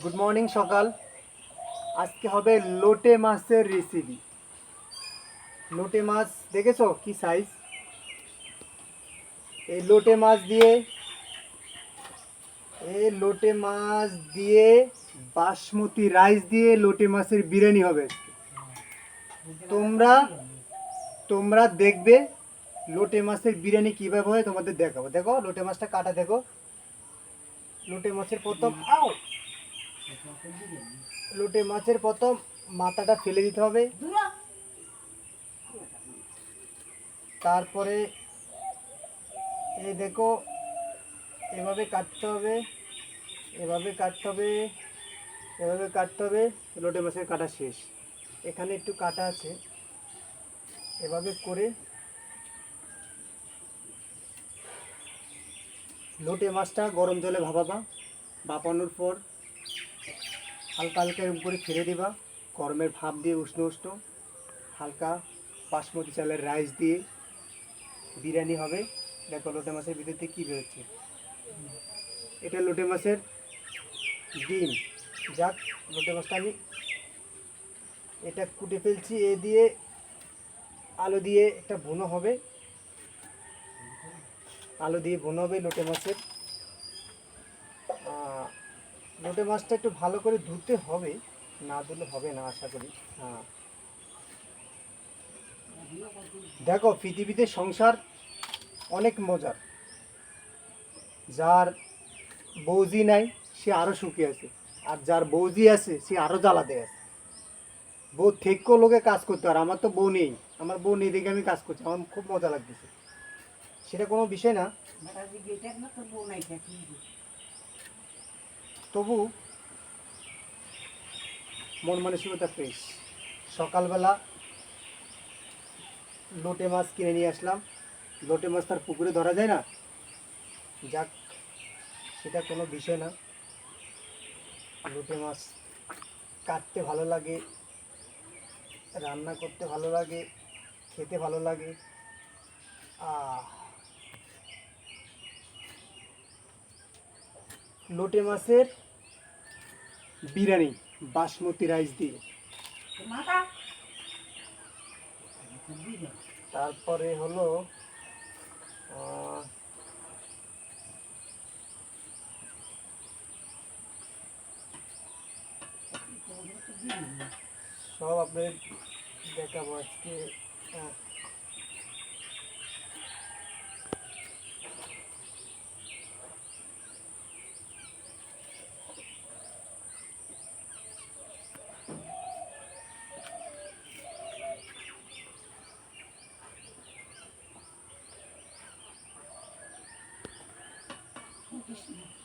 Good morning সকাল আজকে হবে লোটে মাছের রেসিপি লোটে মাছ, দেখেছ কি সাইজ এই লোটে মাছ দিয়ে, এই লোটে মাছ দিয়ে বাসমতি রাইস দিয়ে লোটে মাছের বিরিয়ানি হবে। তোমরা তোমরা দেখবে লোটে মাছের বিরিয়ানি কীভাবে হয়, তোমাদের দেখাবো। দেখো, লোটে মাছটা কাটা, দেখো। লোটে মাছের প্রথম আও লোটে মাছের প্রথম মাথাটা ফেলে দিতে হবে। তারপরে এই দেখো, এভাবে কাটতে হবে, এভাবে কাটতে হবে, এভাবে কাটতে হবে, লোটে মাছের কাটা শেষ। এখানে একটু কাটা আছে। এভাবে করে লোটে মাছটা গরম জলে ভাপাবা। ভাপানোর পর হালকা হালকা এরকম করে ছেড়ে দিবা। গরমের ভাপ দিয়ে উষ্ণ উষ্ণ। হালকা বাসমতি চালের রাইস দিয়ে বিরিয়ানি হবে। দেখো লোটে মাছের ভিতর থেকে কী বেরোচ্ছে। এটা লোটে মাছের ডিম। যাক, লোটে মাছটা আমি এটা কুটে ফেলছি। এ দিয়ে আলু দিয়ে একটা ভুনো হবে। আলু দিয়ে ভুনো হবে লোটে মাছের। লোটে মাছটা একটু ভালো করে ধুতে হবে, না ধুলে হবে না, আশা করি। হ্যাঁ। দেখো, পৃথিবীতে সংসার অনেক মজার। যার বৌজি নাই, সে আরও সুখী আছে। আর যার বৌজি আছে, সে আরও জ্বালাতে আছে। বউ থেকেও লোকে কাজ করতে আর আমার তো বউ নেই। আমার বউ নেই দেখে আমি কাজ করছি, আমার খুব মজা লাগতেছে। সেটা কোনো বিষয় না। তবু মন মানসিকতা ফ্রেশ সকালবেলা লোটে মাছ কিনে নিয়ে আসলাম। লোটে মাছ তার পুকুরে ধরা যায় না? যাক, সেটা কোনো বিষয় না। লোটে মাছ কাটতে ভালো লাগে, রান্না করতে ভালো লাগে, খেতে ভালো লাগে। আহ লোটে মাছের বিরিয়ানি বাসমতি রাইস দিয়ে। তারপরে হলো সব আপনাদের দেখাবো আজকে। আহ, কৃষ্ণ